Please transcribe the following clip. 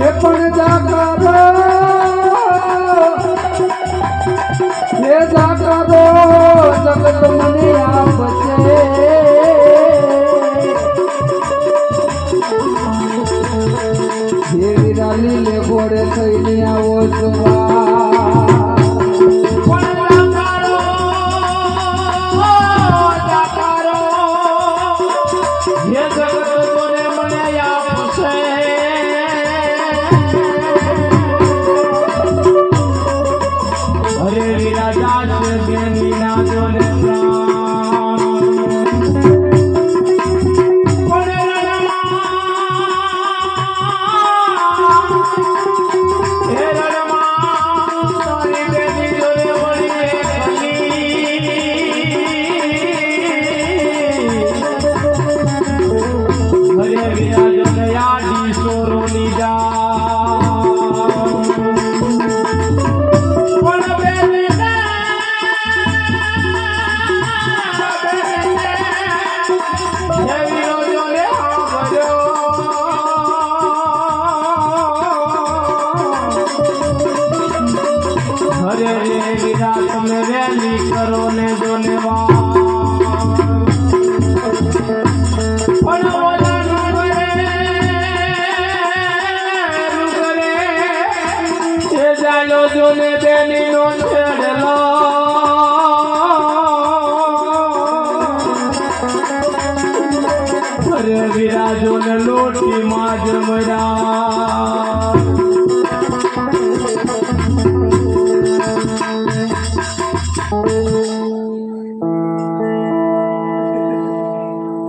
એ પણ જાકારો એ જાકારો જગત મને આપશે દેવી રાલી લે ઘોડે થઈને આવો જોવા. અરે રાજા છે બેની ના જોને હરે રે વિરા તમે વેલી કરો ને જો વા પણ ઓલા નુગરે, નુગરે, એ જાલો જોને બેની નો છેડલો. વિરાજો ને લોટી માં જમરા